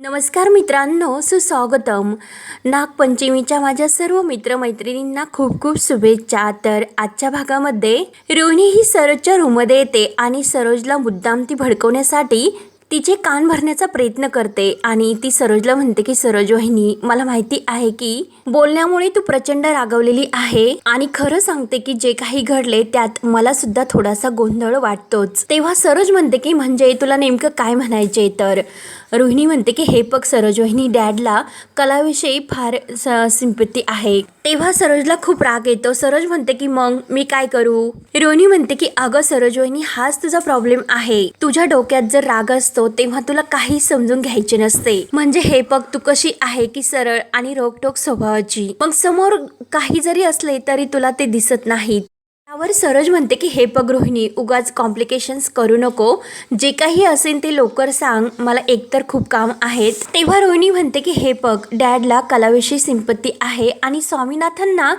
नमस्कार मित्रांनो सुस्वागतम. नागपंचमीच्या माझ्या सर्व मित्रमैत्रिणींना खूप खूप शुभेच्छा. तर आजच्या भागामध्ये रोहिणी ही सरोजच्या रूममध्ये येते आणि सरोजला मुद्दाम ती भडकवण्यासाठी तिचे कान भरण्याचा प्रयत्न करते आणि ती सरोजला म्हणते की सरोज वहिनी मला माहिती आहे की बोलण्यामुळे तू प्रचंड रागवलेली आहे आणि खरं सांगते की जे काही घडले त्यात मला सुद्धा थोडासा गोंधळ वाटतोच. तेव्हा सरोज म्हणते की म्हणजे तुला नेमकं काय म्हणायचे तर रोहिणी म्हणते की हे पग सरोज वहिनी डॅडला कलाविषयी फार सिंपत्ती आहे. तेव्हा सरोजला खूप राग येतो. सरोज म्हणते की मग मी काय करू? रोहिणी म्हणते की अगं सरोज वहिनी हाच तुझा प्रॉब्लेम आहे. तुझ्या डोक्यात जर राग असतो तेव्हा तुला काही समजून घ्यायचे नसते. म्हणजे हे पग तू कशी आहे की सरळ आणि रोकटोक स्वभावाची. मग समोर काही जरी असले तरी तुला ते दिसत नाहीत. त्यावर सरोज म्हणते की हे पग रोहिणी उगाच कॉम्प्लिकेशन्स करू नको. जे काही असेल ते लवकर सांग. मला एकतर खूप काम आहेत. तेव्हा रोहिणी म्हणते की हे पग डॅडला कलाविषयी सिंपत्ती आहे आणि स्वामीनाथांना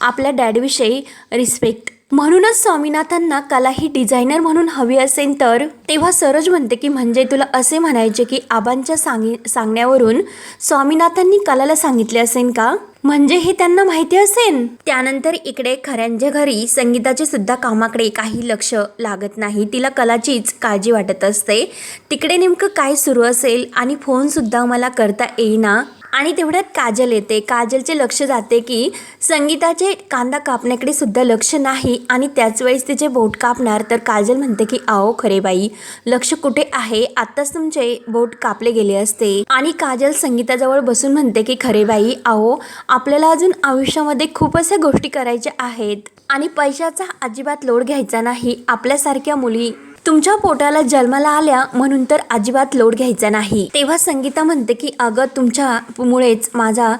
आपल्या डॅडविषयी रिस्पेक्ट म्हणूनच स्वामीनाथांना कला ही डिझायनर म्हणून हवी असेल तर. तेव्हा सरोज म्हणते की म्हणजे तुला असे म्हणायचे की आबांच्या सांगी सांगण्यावरून स्वामीनाथांनी कलाला सांगितले असेल का? म्हणजे हे त्यांना माहिती असेल त्यानंतर इकडे खऱ्यांच्या घरी संगीताचे सुद्धा कामाकडे काही लक्ष लागत नाही. तिला कलाचीच काळजी वाटत असते. तिकडे नेमकं काय सुरू असेल आणि फोन सुद्धा मला करता येईना? आणि तेवढ्यात काजल येते. काजलचे लक्ष जाते की संगीताचे कांदा कापण्याकडे सुद्धा लक्ष नाही आणि त्याच वेळेस तिचे बोट कापणार तर काजल म्हणते की आओ खरे बाई लक्ष कुठे आहे? आत्ताच तुमचे बोट कापले गेले असते. आणि काजल संगीताजवळ बसून म्हणते की खरे बाई आओ आपल्याला अजून आयुष्यामध्ये खूप अशा गोष्टी करायच्या आहेत आणि पैशाचा अजिबात लोड घ्यायचा नाही. आपल्यासारख्या मुली तुमच्या पोटाला जन्माला आल्या म्हणून तर अजिबात लोड घ्यायचा नाही. तेव्हा संगीता म्हणते की अगं तुमच्या मुळेच माझा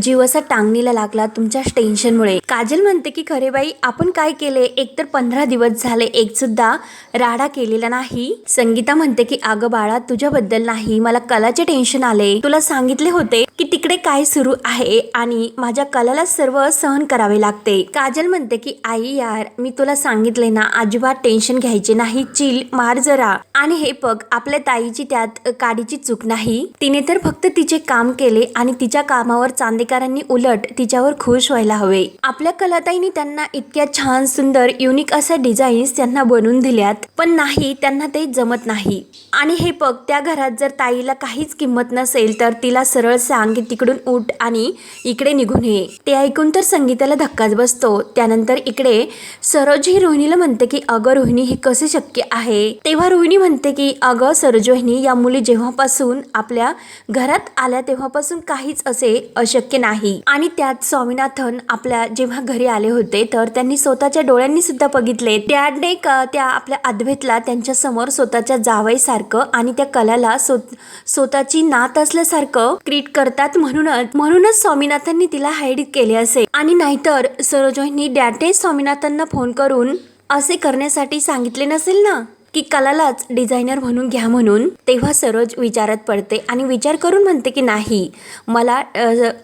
जीव असा टांगणीला लागला तुमच्या टेन्शनमुळे. काजल म्हणते की खरे बाई आपण काय केले? एकतर पंधरा दिवस झाले एक सुद्धा राडा केलेला नाही. संगीता म्हणते की अगं बाळा तुझ्याबद्दल नाही मला कलाचे टेन्शन आले. तुला सांगितले होते की तिकडे काय सुरू आहे आणि माझ्या कलाला सर्व सहन करावे लागते. काजल म्हणते की आई यार मी तुला सांगितले ना अजिबात टेन्शन घ्यायचे नाही चिल मार जरा. आणि हे पग आपल्या ताईची त्यात काडीची चूक नाही. तिने तर फक्त तिचे काम केले आणि तिच्या कामावर चांदेकरांनी उलट तिच्यावर खुश व्हायला हवे. आपल्या कलाताईने त्यांना इतक्या छान सुंदर युनिक अशा डिझाईन्स त्यांना बनवून दिल्यात पण नाही त्यांना ते जमत नाही. आणि हे बघ त्या घरात जर ताईला काहीच किंमत नसेल तर तिला सरळ सांग तिकडून उठ आणि इकडे निघून ये. ते ऐकून तर संगीताला धक्काच बसतो. त्यानंतर इकडे सरोज ही रोहिणीला म्हणते की अगं रोहिणी हे कसे शक्य आहे? तेव्हा रोहिणी म्हणते की अगं सरोज रोहिणी या मुली जेव्हापासून आपल्या घरात आल्या तेव्हापासून काहीच असे अशक्य नाही. आणि त्यात स्वामीनाथन आपल्या जेव्हा घरी आले होते तर त्यांनी स्वतःच्या डोळ्यांनी सुद्धा बघितले. त्याने त्या आपल्या अद्वैतला त्यांच्यासमोर स्वतःच्या जावईसारखं आणि त्या कलाला स्वतःची नात असल्यासारखं क्रीट करतात म्हणूनच म्हणूनच स्वामीनाथांनी तिला हाईड केले असे. आणि नाहीतर सरोजनी डॅटे स्वामीनाथांना फोन करून असे करण्यासाठी सांगितले नसेल ना? की कलालाच डिझायनर म्हणून घ्या म्हणून तेव्हा सरोज विचारात पडते आणि विचार करून म्हणते की नाही मला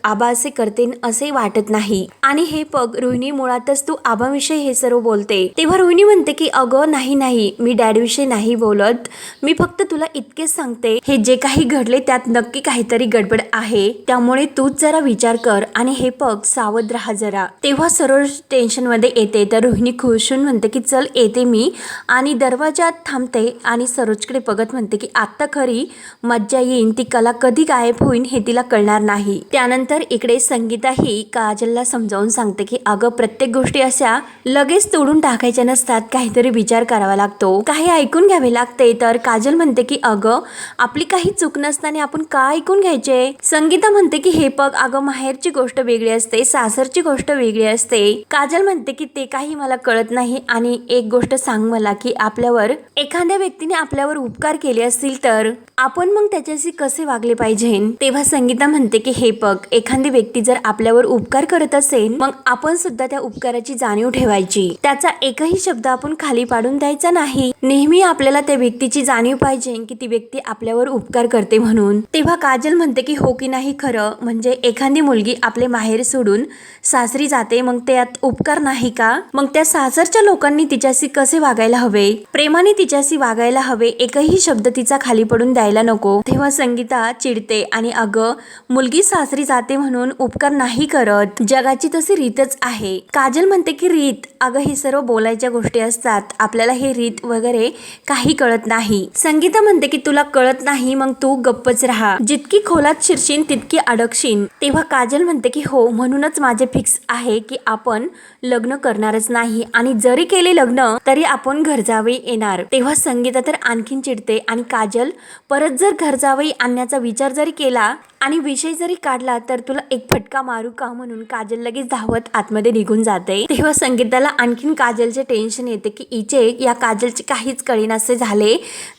आबा असे करते असे वाटत नाही. आणि हे पग रोहिणी मुळातच तू आबाविषयी हे सर्व बोलते. तेव्हा रोहिणी म्हणते की अगं नाही नाही मी डॅडविषयी नाही बोलत. मी फक्त तुला इतकेच सांगते. हे जे काही घडले त्यात नक्की काहीतरी गडबड आहे. त्यामुळे तूच जरा विचार कर आणि हे पग सावध राहा जरा. तेव्हा सरोज टेन्शनमध्ये येते. तर रोहिणी खुश होऊन म्हणते की चल येते मी. आणि दरवाजात थांबते आणि सरोजकडे बघत म्हणते की आत्ता खरी मज्जा येईन ती कला कधी गायब होईन हे तिला कळणार नाही. त्यानंतर इकडे संगीता ही काजलला समजावून सांगते की अगं प्रत्येक गोष्टी अशा लगेच तोडून टाकायच्या नसतात काहीतरी विचार करावा लागतो. काही ऐकून घ्यावे लागते. तर काजल म्हणते की अगं आपली काही चूक नसताना आपण का ऐकून घ्यायचे? संगीता म्हणते की हे पग अगं माहेरची गोष्ट वेगळी असते सासरची गोष्ट वेगळी असते. काजल म्हणते की ते काही मला कळत नाही आणि एक गोष्ट सांग मला की आपल्यावर एखाद्या व्यक्तीने आपल्यावर उपकार केले असतील तर आपण मग त्याच्याशी कसे वागले पाहिजे? तेव्हा संगीता म्हणते की हे पग एखादी व्यक्ती जर आपल्यावर उपकार करत असेल मग आपण सुद्धा त्या उपकाराची जाणीव ठेवायची. त्याचा एकही शब्द आपण खाली पाडून द्यायचा नाही. नेहमी आपल्याला त्या व्यक्तीची जाणीव पाहिजे की ती व्यक्ती आपल्यावर उपकार करते म्हणून. तेव्हा काजल म्हणते की हो की नाही खरं? म्हणजे एखादी मुलगी आपले माहेर सोडून सासरी जाते मग त्यात उपकार नाही का? मग त्या सासरच्या लोकांनी तिच्याशी कसे वागायला हवे? प्रेमाने तिच्याशी वागायला हवे. एकही शब्द तिचा खाली पडून द्यायला नको. तेव्हा संगीता चिडते आणि अगं मुलगी सासरी जाते म्हणून उपकार नाही करत. जगाची तशी रीतच आहे. काजल म्हणते की रीत अगं हे सर्व बोलायच्या गोष्टी असतात. आपल्याला हे रीत वगैरे काही कळत नाही. संगीता म्हणते की तुला कळत नाही मग तू गप्पच राहा. जितकी खोलात शिरशील तितकी अडकशीन. तेव्हा काजल म्हणते की हो म्हणूनच माझे फिक्स आहे की आपण लग्न करणारच नाही. आणि जरी केले लग्न तरी आपण घर जावे येणार. तेव्हा संगीता तर आणखीन चिडते आणि काजल परत जर घर जावई आणण्याचा विचार जरी केला आणि विषय जरी काढला तर तुला एक फटका मारू का म्हणून काजल लगेच धावत आतमध्ये निघून जाते. तेव्हा संगीताला आणखीन काजलचे टेन्शन येते की इचे या काजलचे काहीच कळीनासे झाले.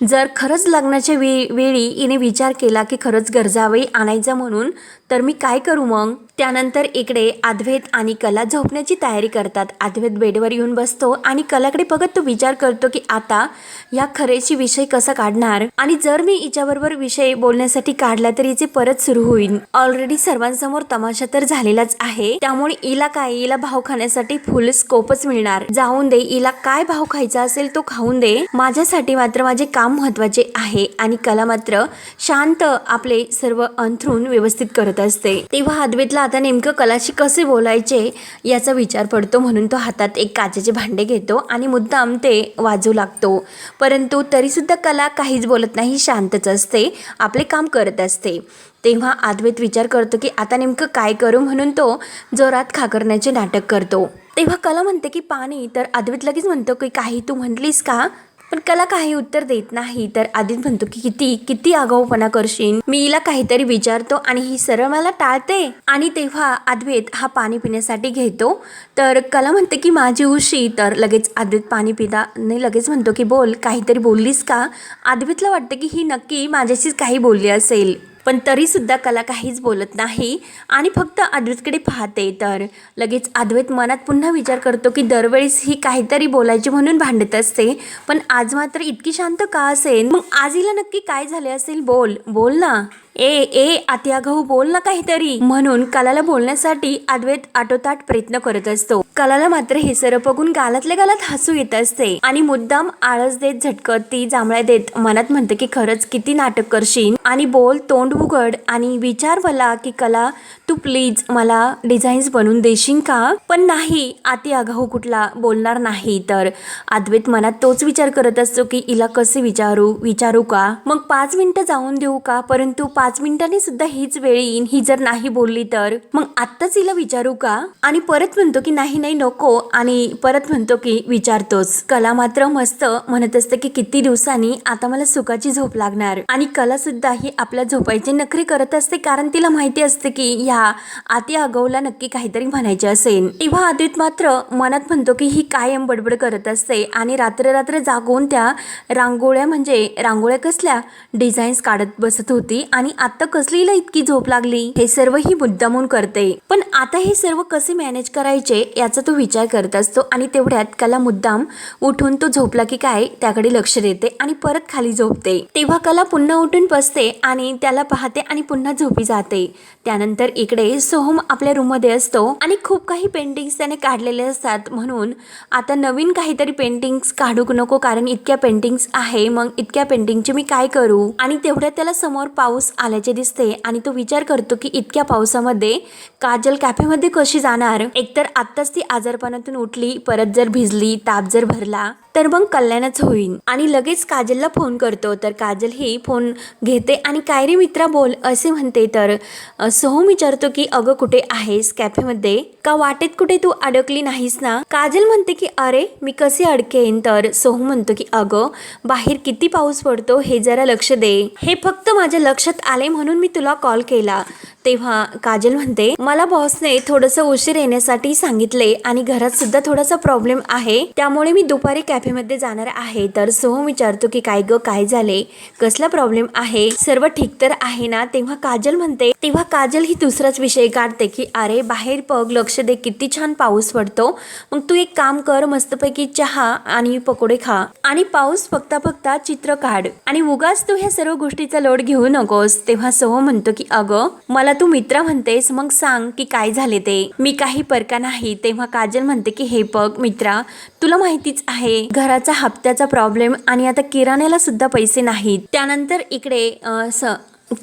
जर खरंच लग्नाच्या वे वेळी इने विचार केला की खरंच गरजावई आणायचं म्हणून तर मी काय करू मग? त्यानंतर इकडे अद्वैत आणि कला झोपण्याची तयारी करतात. अद्वैत बेडवर येऊन बसतो आणि कलाकडे बघत तो विचार करतो की आता या खरेची विषय कसा काढणार? आणि जर मी हिच्याबरोबर विषय बोलण्यासाठी काढला तर हिचे परत सुरू होईल. ऑलरेडी सर्वांसमोर तमाशा तर झालेलाच आहे. त्यामुळे हिला काय? हिला भाव खाण्यासाठी फुल स्कोपच मिळणार. जाऊन दे. हिला काय भाव खायचा असेल तो खाऊन दे. माझ्यासाठी मात्र माझे काम महत्त्वाचे आहे. आणि कला मात्र शांत आपले सर्व अंथरून व्यवस्थित करत असते. तेव्हा अद्वेतला आता नेमकं कलाशी कसे बोलायचे याचा विचार पडतो म्हणून तो हातात एक काचेचे भांडे घेतो आणि मुद्दाम ते वाजू लागतो. परंतु तरीसुद्धा कला काहीच बोलत नाही शांतच असते आपले काम करत असते. तेव्हा अद्वैत विचार करतो की आता नेमकं काय करू म्हणून तो जोरात खाकरण्याचे नाटक करतो. तेव्हा कला म्हणते की पाणी. तर अद्वैत लगेच म्हणतो की काही तू म्हटलीस का? पण कला काही उत्तर देत नाही. तर आदित म्हणतो की किती किती आगाऊपणा करशील? मी हिला काहीतरी विचारतो आणि ही सरळ मला टाळते. आणि तेव्हा अद्वैत हा पाणी पिण्यासाठी घेतो. तर कला म्हणते की माझी उशी. तर लगेच अद्वैत पाणी पिता नाही लगेच म्हणतो की बोल काहीतरी बोललीस का? अद्वैतला वाटतं की ही नक्की माझ्याशीच काही बोलली असेल. पण तरीसुद्धा कला काहीच बोलत नाही आणि फक्त अद्वैतकडे पाहते. तर लगेच अद्वैत मनात पुन्हा विचार करतो की दरवेळेस ही काहीतरी बोलायची म्हणून भांडत असते. पण आज मात्र इतकी शांत का असेल मग आज हिला नक्की काय झाले असेल? बोल. बोल ना. ए ए आत्या घाऊ बोल ना काहीतरी. म्हणून कलाला बोलण्यासाठी अद्वैत आटोताट प्रयत्न करत असतो. कलाला मात्र हे सर बघून गालातल्या गालात हसू येत असते. आणि मुद्दाम आळस देत झटकत ती जांभळ्या देत मनात म्हणते की खरंच किती नाटक करशील. आणि बोल तोंड उघड आणि विचार मला की कला तू प्लीज मला डिझाईन्स बनवून देशील का? पण नाही आती आगाऊ कुठला बोलणार नाही तर. अद्वैत मनात तोच विचार करत असतो की हिला कसे विचारू विचारू का? मग पाच मिनिटं जाऊन देऊ का? परंतु पाच मिनिटांनी सुद्धा हीच वेळ येईन. ही जर नाही बोलली तर? मग आत्ताच हिला विचारू का? आणि परत म्हणतो की नाही नाही नको. आणि परत म्हणतो की विचारतोच. कला मात्र मस्त म्हणत असते की किती दिवसांनी आता मला सुखाची झोप लागणार. आणि कला सुद्धा ही आपल्या झोपायची नखरे करत असते कारण तिला माहिती असते की ह्या आती आगवला नक्की काहीतरी म्हणायचे असेल. तेव्हा आदित मात्र मनात म्हणतो की ही कायम बडबड करत असते आणि रात्र रात्र जागून त्या रांगोळ्या म्हणजे रांगोळ्या कसल्या? डिझाईन्स काढत बसत होती आणि आता कसलीला इतकी झोप लागली? हे सर्व ही मुद्दामून करते. पण आता हे सर्व कसे मॅनेज करायचे याचा तो विचार करत असतो आणि तेवढ्यात कला मुद्दाम उठून तो झोपला की काय त्याकडे लक्ष देते आणि परत खाली झोपते. तेव्हा कला पुन्हा उठून बसते आणि त्याला पाहते आणि पुन्हा झोपी जाते. त्यानंतर इकडे सोहम आपल्या रूममध्ये असतो आणि खूप काही पेंटिंग्स त्याने काढलेले असतात म्हणून आता नवीन काहीतरी पेंटिंग्स काढू नको कारण इतक्या पेंटिंग्स आहे मग इतक्या पेंटिंगचे मी काय करू? आणि तेवढ्या त्याला समोर पाऊस आल्याचे दिसते आणि तो विचार करतो की इतक्या पावसामध्ये काजल कॅफेमध्ये कशी जाणार? एकतर आत्ताच ती आजारपणातून उठली परत जर भिजली ताप जर भरला. तर मग कल्याणच होईल आणि लगेच काजलला फोन करतो तर काजल ही फोन घेते आणि काय रे मित्रा बोल असे म्हणते. तर अ, सोहम विचारतो की अगं कुठे आहेस? कॅफेमध्ये? का वाटेत कुठे तू अडकली नाहीस ना? काजल म्हणते की अरे मी कसे अडकेन तर सोहम म्हणतो की अगं बाहेर किती पाऊस पडतो हे जरा लक्ष दे. हे फक्त माझ्या लक्षात आले म्हणून मी तुला कॉल केला. तेव्हा काजल म्हणते मला बॉसने थोडंसं उशीर येण्यासाठी सांगितले आणि घरात सुद्धा थोडासा प्रॉब्लेम आहे. त्यामुळे मी दुपारी कॅफे कॅफेमध्ये जाणार आहे तर सोहम विचारतो की काय ग काय झाले? कसला प्रॉब्लेम आहे? सर्व ठीक तर आहे ना? तेव्हा काजल म्हणते तेव्हा काजल ही दुसराच विषय काढते की अरे बाहेर पग लक्ष दे किती छान पाऊस पडतो. मग तू एक काम कर मस्तपैकी चहा आणि पकोडे खा. आणि पाऊस फक्त फक्त चित्र काढ. आणि उगाच तू ह्या सर्व गोष्टीचा लोड घेऊ नकोस. तेव्हा सोहम म्हणतो की अगं मला तू मित्र म्हणतेस मग सांग की काय झाले ते? मी काही परका नाही. तेव्हा काजल म्हणते की हे बघ मित्रा तुला माहितीच आहे. घराचा हप्त्याचा प्रॉब्लेम आणि आता किराण्याला सुद्धा पैसे नाहीत. त्यानंतर इकडे स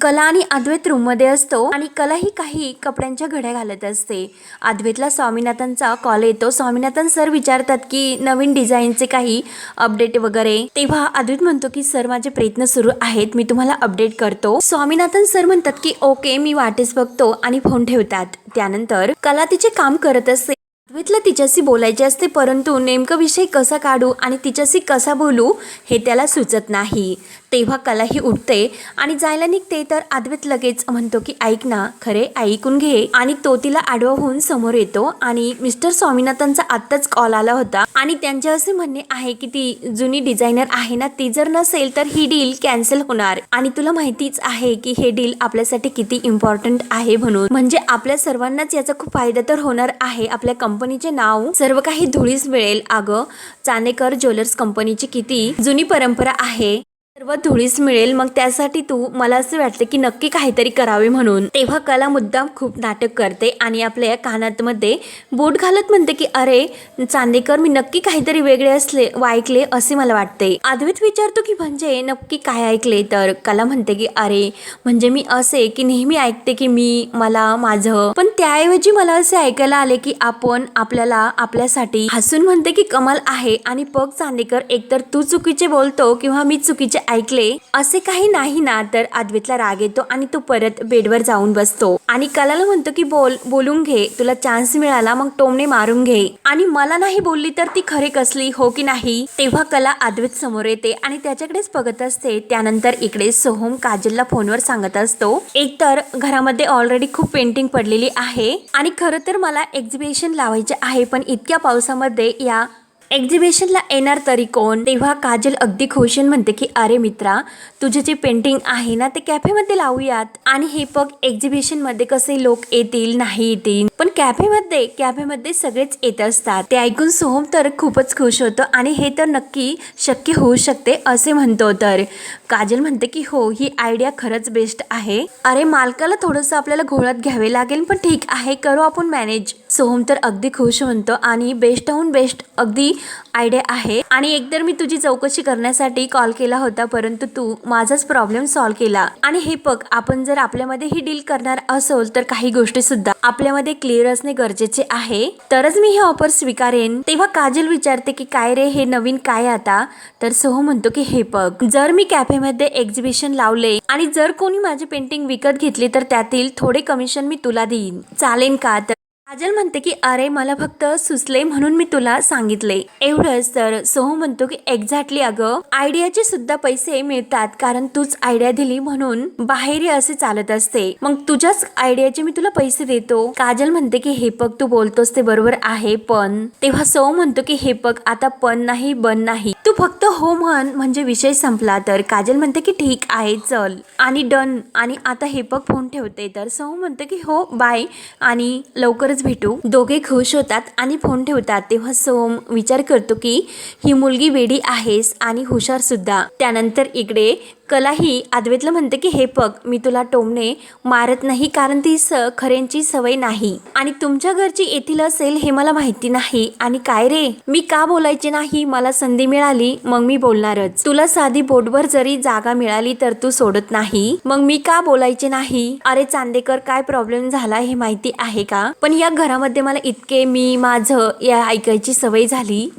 कला आणि अद्वैत रूममध्ये असतो आणि कला ही काही कपड्यांच्या घड्या घालत असते. अद्वैतला स्वामीनाथनचा कॉल येतो. स्वामीनाथन सर विचारतात की नवीन डिझाईनचे काही अपडेट वगैरे? तेव्हा अद्वैत म्हणतो की सर माझे प्रयत्न सुरू आहेत. मी तुम्हाला अपडेट करतो. स्वामीनाथन सर म्हणतात की ओके मी वाटेस बघतो आणि फोन ठेवतात. त्यानंतर कला तिचे काम करत असते. अद्वैतला तिच्याशी बोलायचे असते परंतु नेमकं विषय कसा काढू आणि तिच्याशी कसा बोलू हे त्याला सुचत नाही. तेव्हा कलाही उठते आणि जायला निघते तर अद्वैत लगेच म्हणतो की ऐक ना खरे ऐकून घे. आणि तो तिला आडवा होऊन समोर येतो. आणि मिस्टर स्वामीनाथनचा आत्ताच कॉल आला होता. आणि त्यांचे असे म्हणणे आहे की ती जुनी डिझायनर आहे ना ती जर नसेल तर ही डील कॅन्सल होणार. आणि तुला माहितीच आहे की हे डील आपल्यासाठी किती इम्पॉर्टंट आहे म्हणून. म्हणजे आपल्या सर्वांनाच याचा खूप फायदा तर होणार आहे. आपल्या कंपनीचे नाव सर्व काही धुळीस मिळेल. अगं चानेकर ज्वेलर्स कंपनीची किती जुनी परंपरा आहे. सर्व धुळीस मिळेल मग त्यासाठी तू मला असं वाटतं की नक्की काहीतरी करावे म्हणून. तेव्हा कला मुद्दाम खूप नाटक करते आणि आपल्या या कानातमध्ये बोट घालत म्हणते की अरे चांदेकर मी नक्की काहीतरी वेगळे असले व ऐकले असे मला वाटते. अद्वैत विचारतो की म्हणजे नक्की काय ऐकले? तर कला म्हणते की अरे म्हणजे मी असे की नेहमी ऐकते की मी मला माझं. पण त्याऐवजी मला असे ऐकायला आले की आपण आपल्याला आपल्यासाठी हसून म्हणते की कमाल आहे आणि पग चांदेकर एकतर तू चुकीचे बोलतो किंवा मी चुकीचे ऐकले असे काही नाही ना तर अद्वैतला राग येतो आणि तो परत बेडवर जाऊन बसतो. आणि कलाला म्हणतो की बोल बोलून घे तुला चान्स मिळाला मग टोमणे मारून घे. आणि मला नाही बोलली तर ती खरे कसली हो की नाही? तेव्हा कला अद्वैत समोर येते आणि त्याच्याकडेच बघत असते. त्यानंतर इकडे सोहम काजलला फोनवर सांगत असतो एकतर घरामध्ये ऑलरेडी खूप पेंटिंग पडलेली आहे आणि खरं तर मला एक्झिबिशन लावायचे आहे पण इतक्या पावसामध्ये या एक्झिबिशनला येणार तरी कोण? तेव्हा काजल अगदी खुशीन म्हणते की अरे मित्रा तुझे जे पेंटिंग आहे ना ते कॅफेमध्ये लावूयात. आणि हे बघ एक्झिबिशनमध्ये कसे लोक येतील नाही येतील. पण कॅफेमध्ये कॅफेमध्ये सगळेच येत असतात. ते ऐकून सोहम तर खूपच खुश होतो आणि हे तर नक्की शक्य होऊ शकते असे म्हणतो तर. काजल म्हणते की हो ही आयडिया खरंच बेस्ट आहे. अरे मालकाला थोडंसं आपल्याला घोळत घ्यावे लागेल पण ठीक आहे करू आपण मॅनेज सोहम तर अगदी खुश म्हणतो आणि बेस्टहून बेस्ट अगदी आयडिया आहे. आणि एकतर मी तुझी चौकशी करण्यासाठी कॉल केला होता परंतु तू माझाच प्रॉब्लेम सॉल्व्ह केला. आणि हे बघ आपण जर आपल्यामध्ये ही डील करणार असोल तर काही गोष्टी सुद्धा आपल्यामध्ये क्लिअर असणे गरजेचे आहे. तरच मी हे ऑफर स्वीकारेन. तेव्हा काजल विचारते की काय रे हे नवीन काय आता? तर सोहम म्हणतो की हे बघ जर मी कॅफेमध्ये एक्झिबिशन लावले आणि जर कोणी माझी पेंटिंग विकत घेतली तर त्यातील थोडे कमिशन मी तुला देईन. चालेल का? तर काजल म्हणते की अरे मला फक्त सुचले म्हणून मी तुला सांगितले. एवढंच तर सोहम म्हणतो की एक्झॅक्टली अगं. आयडियाचे सुद्धा पैसे मिळतात कारण तूच आयडिया दिली म्हणून बाहेर असे चालत असते. मग तुझ्याच आयडियाचे मी तुला पैसे देतो. काजल म्हणते की हे पग तू बोलतोस ते बरोबर आहे पण तेव्हा सोहम म्हणतो की हे पग आता पण नाही बन नाही. तू फक्त हो म्हण म्हणजे विषय संपला तर. काजल म्हणते की ठीक आहे चल. आणि डन. आणि आता हे पग फोन ठेवते. तर सोहम म्हणते की हो बाय आणि लवकर लवकरच भेटू. दोघे खुश होतात आणि फोन ठेवतात. तेव्हा सोम विचार करतो की ही मुलगी वेडी आहेस आणि हुशार सुद्धा. त्यानंतर इकडे कलाही अद्वैतला म्हणते की हे बघ मी तुला टोमणे मारत नाही कारण ती स खऱ्यांची सवय नाही. आणि तुमच्या घरची येथील असेल हे मला माहिती नाही. आणि काय रे? मी का बोलायचे नाही? मला संधी मिळाली मग मी बोलणारच. तुला साधी बोटभर जरी जागा मिळाली तर तू सोडत नाही. मग मी का बोलायचे नाही? अरे चांदेकर काय प्रॉब्लेम झाला हे माहिती आहे का? पण या घरामध्ये मला इतके मी माझं या ऐकायची सवय झाली.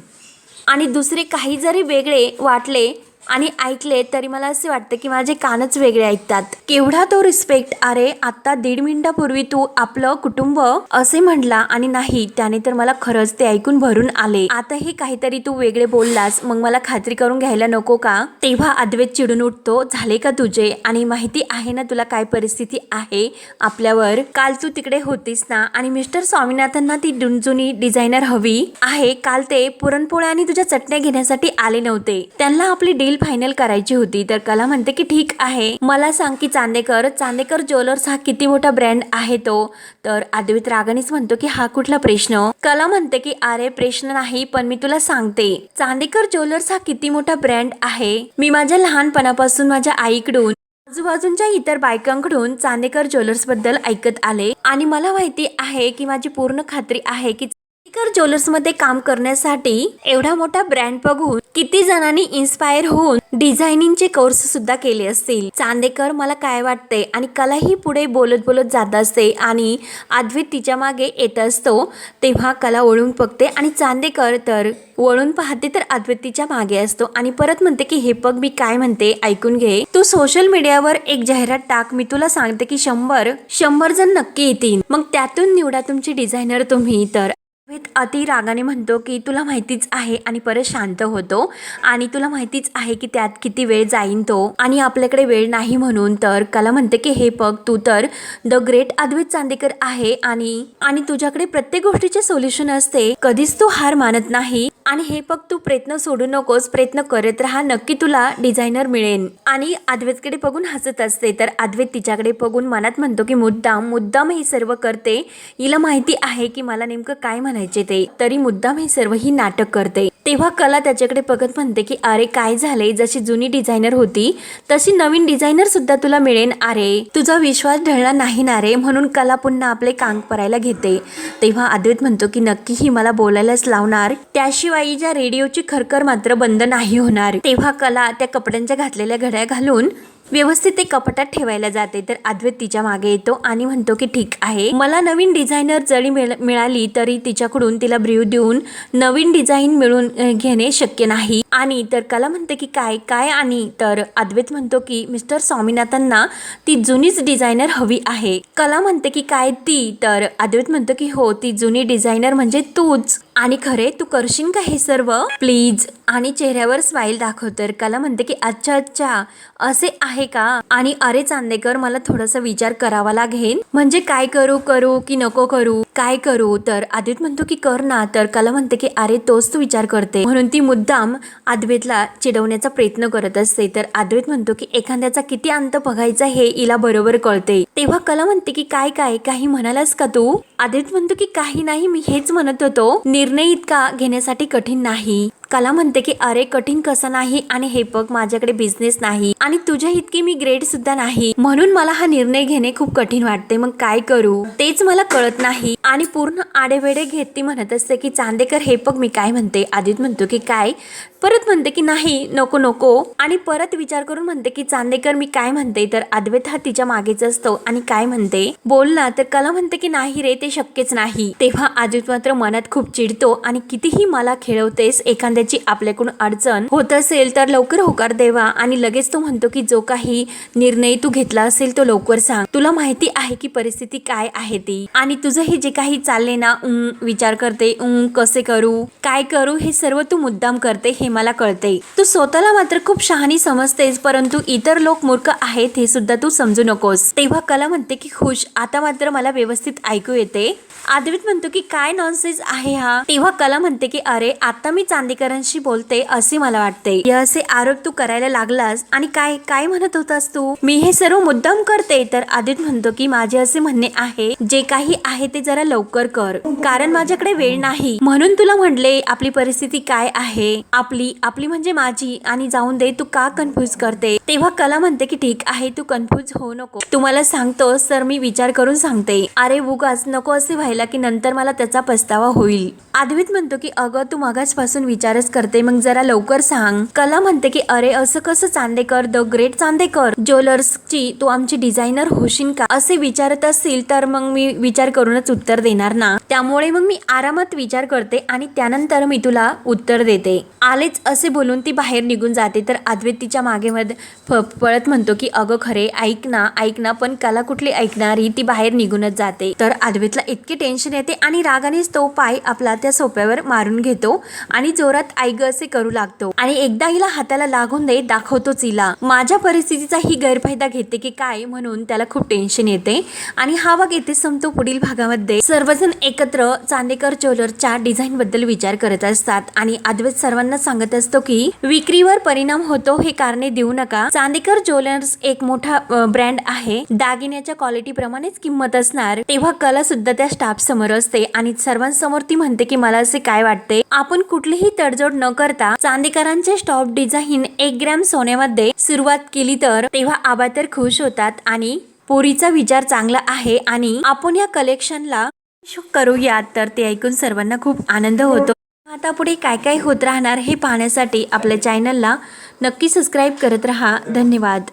आणि दुसरे काही जरी वेगळे वाटले आणि ऐकले तरी मला असे वाटतं की माझे कानच वेगळे ऐकतात. केवढा तो रिस्पेक्ट अरे आता दीड मिनिटापूर्वी तू आपलं कुटुंब असे म्हणला आणि नाही त्याने तर मला खरंच ते ऐकून भरून आले. आता हे काहीतरी तू वेगळे बोललास मग मला खात्री करून घ्यायला नको का? तेव्हा अद्वैत चिडून उठतो झाले का तुझे? आणि माहिती आहे ना तुला काय परिस्थिती आहे आपल्यावर? काल तू तिकडे होतीस ना? आणि मिस्टर स्वामीनाथांना ती डुन- जुनी डिझायनर हवी आहे. काल ते पुरणपोळ्या आणि तुझ्या चटण्या घेण्यासाठी आले नव्हते. त्यांना आपली डील फायनल करायची होती. तर कला म्हणते की ठीक आहे. मला सांग की चांदेकर चांदेकर ज्वेलर्स हा किती मोठा ब्रँड आहे तो? तर अद्वैत रागानेच म्हणतो की हा कुठला प्रश्न? कला म्हणते की अरे प्रश्न नाही पण मी तुला सांगते. चांदेकर ज्वेलर्स हा किती मोठा ब्रँड आहे? मी माझ्या लहानपणापासून माझ्या आईकडून आजूबाजूच्या इतर बायकांकडून चांदेकर ज्वेलर्सबद्दल ऐकत आले. आणि मला माहिती आहे की माझी पूर्ण खात्री आहे की चांदेकर ज्वेलर्समध्ये काम करण्यासाठी एवढा मोठा ब्रँड बघून किती जणांनी इन्स्पायर होऊन डिझायनिंगचे कोर्स सुद्धा केले असतील. चांदेकर मला काय वाटते आणि कलाही पुढे बोलत बोलत जात असते आणि अद्वित तिच्यामागे येत असतो तेव्हा कला वळून बघते. आणि चांदेकर तर वळून पाहते तर अद्वित तिच्यामागे असतो. आणि परत म्हणते की हे बघ मी काय म्हणते? ऐकून घे. तू सोशल मीडियावर एक जाहिरात टाक. मी तुला सांगते की शंभर शंभर जण नक्की येतील. मग त्यातून निवडा तुमची डिझायनर तुम्ही. तर अद्वैत अति रागाने म्हणतो की तुला माहितीच आहे आणि परत शांत होतो. आणि तुला माहितीच आहे की त्यात किती वेळ जाईन तो. आणि आपल्याकडे वेळ नाही म्हणून तर कला म्हणते की हे बघ तू तर द ग्रेट अद्वैत चांदेकर आहे आणि आणि तुझ्याकडे प्रत्येक गोष्टीचे सोल्युशन असते. कधीच तू हार मानत नाही. आणि हे बघ तू प्रयत्न सोडू नकोस. प्रयत्न करत राहा. नक्की तुला डिझायनर मिळेल आणि अद्वैतकडे बघून हसत असते. तर अद्वैत तिच्याकडे बघून मनात म्हणतो की मुद्दाम मुद्दाम हे सर्व करते. हिला माहिती आहे की मला नेमकं काय म्हणायचे? ते. तरी मुद्दाम हे सर्व ही नाटक करते. तेव्हा कला त्याच्याकडे बघत म्हणते की अरे काय झाले जशी जुनी डिझायनर होती तशी नवीन डिझायनर सुद्धा तुला मिळेल अरे तुझा विश्वास ढळला नाही ना रे? म्हणून कला पुन्हा आपले कांग परायला घेते. तेव्हा अद्वैत म्हणतो की नक्की ही मला बोलायलाच लावणार. त्याशिवाय ज्या रेडिओची खरखर मात्र बंद नाही होणार. तेव्हा कला त्या कपड्यांच्या घातलेल्या घड्या घालून व्यवस्थित ते कपाटात ठेवायला जाते. तर अद्वैत तिच्यामागे येतो आणि म्हणतो की ठीक आहे. मला नवीन डिझायनर जरी मिळ- मिळाली तरी तिच्याकडून तिला ब्रीव देऊन नवीन डिझाईन मिळून घेणे शक्य नाही. आणि तर कला म्हणते की काय काय? आणि तर अद्वैत म्हणतो की मिस्टर स्वामीनाथांना ती जुनीच डिझायनर हवी आहे. कला म्हणते की काय ती? तर अद्वैत म्हणतो की हो ती जुनी डिझायनर म्हणजे तूच. आणि खरे तू करशील का हे सर्व? प्लीज आणि चेहऱ्यावर स्माईल दाखव तर. कला म्हणते की अच्छा अच्छा असे आहे का? आणि अरे चांदेकर मला थोडासा विचार करावा लागेल. म्हणजे काय करू करू की नको करू? काय करू? तर आदित म्हणतो की कर ना. तर कला म्हणते की अरे तोच तू विचार करते. म्हणून ती मुद्दाम अद्वैतला चिडवण्याचा प्रयत्न करत असते. तर अद्वैत म्हणतो की एखाद्याचा किती अंत बघायचा हे हिला बरोबर कळते. तेव्हा कला म्हणते की काय काय काही म्हणालास का तू? अद्वैत म्हणतो की काही नाही मी हेच म्हणत होतो. निर निर्णय इतका घेण्यासाठी कठीण नाही. कला म्हणते की अरे कठीण कसं नाही? आणि हे बघ माझ्याकडे बिझनेस नाही. आणि तुझ्या इतकी मी ग्रेड सुद्धा नाही. म्हणून मला हा निर्णय घेणे खूप कठीण वाटते. मग काय करू? तेच मला कळत नाही. आणि पूर्ण आडेवेडे घेत ती म्हणत असते की चांदेकर हे बघ मी काय म्हणते. आदित म्हणतो की काय? परत म्हणते की नाही नको नको. आणि परत विचार करून म्हणते की चांदेकर मी काय म्हणते? तर अद्वैत हा तिच्या मागेच असतो. आणि काय म्हणते? बोल ना. तर कला म्हणते की नाही रे ते शक्यच नाही. तेव्हा आदित मात्र मनात खूप चिडतो आणि कितीही मला खेळवतेस एखाद्याची आपल्याकडून अडचण होत असेल तर लवकर होकार देवा. आणि लगेच तो म्हणतो की जो काही निर्णय तू घेतला असेल तो लवकर सांग. तुला माहिती आहे की परिस्थिती काय आहे ती. आणि तुझं हे जे काही चालले ना उं, विचार करते उं, कसे करू काय करू हे सर्व तू मुद्दाम करते हे मला कळते. तू स्वतःला मात्र खूप शहाणी समजतेस परंतु इतर लोक मूर्ख आहेत हे सुद्धा तू समजू नकोस. तेव्हा कला म्हणते की खुश आता मात्र मला व्यवस्थित ऐकू येते. आदवित म्हणतो की काय नॉनसेन्स आहे हा? तेव्हा कला म्हणते की अरे आता मी चांदीकरांशी बोलते असे मला वाटते. हे असे आरोप तू करायला लागलास आणि काय काय म्हणत होतास तू? मी हे सर्व मुद्दाम करते तर आदित म्हणतो की माझे असे म्हणणे आहे जे काही आहे ते जरा लवकर कर कारण माझ्याकडे वेळ नाही. म्हणून तुला म्हणले आपली परिस्थिती काय आहे? आपली आपली म्हणजे माझी आणि जाऊन दे तू का कन्फ्युज करते? तेव्हा कला म्हणते की ठीक आहे तू कन्फ्युज होऊ नको. तुम्हाला सांगतो सर मी विचार करून सांगते. अरे उगाच नको असे व्हायला की नंतर मला त्याचा पस्तावा होईल. आद्वित म्हणतो की अगं तू मागासपासून विचारच करते मग जरा लवकर सांग. कला म्हणते की अरे असं कसं चांदेकर द ग्रेट चांदेकर? ज्वेलर्सची तू आमची डिझायनर होशील का? असे विचारत असतील तर मग मी विचार करूनच उत्तर देणार ना? त्यामुळे मग मी आरामात विचार करते आणि त्यानंतर मी तुला उत्तर देते. आलेच असे बोलून ती बाहेर निघून जाते. तर अद्वैत तिच्यामागे पळत म्हणतो की अगं खरे ऐक ना ऐक ना पण कला कुठली ऐकणारी ती बाहेर निघूनच जाते. तर अद्वैतला इतके टेन्शन येते आणि रागानेच तो पाय आपला त्या सोप्यावर मारून घेतो आणि जोरात ऐग असे करू लागतो. आणि एकदा हिला हाताला लागून दे दाखवतोच हिला. माझ्या परिस्थितीचा ही गैरफायदा घेते की काय म्हणून त्याला खूप टेन्शन येते. आणि हा भाग येथे संपतो पुढील भागामध्ये. सर्वजण एकत्र चांदेकर ज्वेलरच्या डिझाईन बद्दल विचार करत असतात आणि अद्वैत सर्वांना सांगत असतो की विक्रीवर परिणाम होतो हे कारणे देऊ नका. चांदेकर ज्वेलर्स एक मोठा ब्रँड आहे. दागिन्याच्या क्वालिटी प्रमाणेच किंमत असणार. तेव्हा कला सुद्धा त्या स्टाफ समोर असते आणि सर्वांसमोर ती म्हणते की मला असे काय वाटते? आपण कुठलीही तडजोड न करता चांदेकरांचे स्टॉप डिझाईन एक ग्रॅम सोन्यामध्ये सुरुवात केली तर तेव्हा आबा तर खुश होतात आणि पोरीचा विचार चांगला आहे आणि आपण या कलेक्शनला करूयात तर ते ऐकून सर्वांना खूप आनंद होतो. आता पुढे काय काय होत राहणार हे पाहण्यासाठी आपल्या चॅनलला नक्की सबस्क्राईब करत राहा. धन्यवाद.